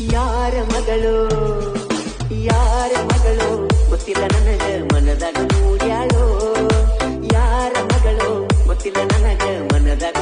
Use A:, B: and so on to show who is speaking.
A: ಯಾರ ಮಗಳು? ಯಾರ ಮಗಳು? ಗೊತ್ತಿಲ್ಲ ನನಗೆ ಮನದಾಗ ನೋಡ್ಯಾಳೋ ಯಾರ ಮಗಳು? ಗೊತ್ತಿಲ್ಲ ನನಗೆ ಮನದಾಗ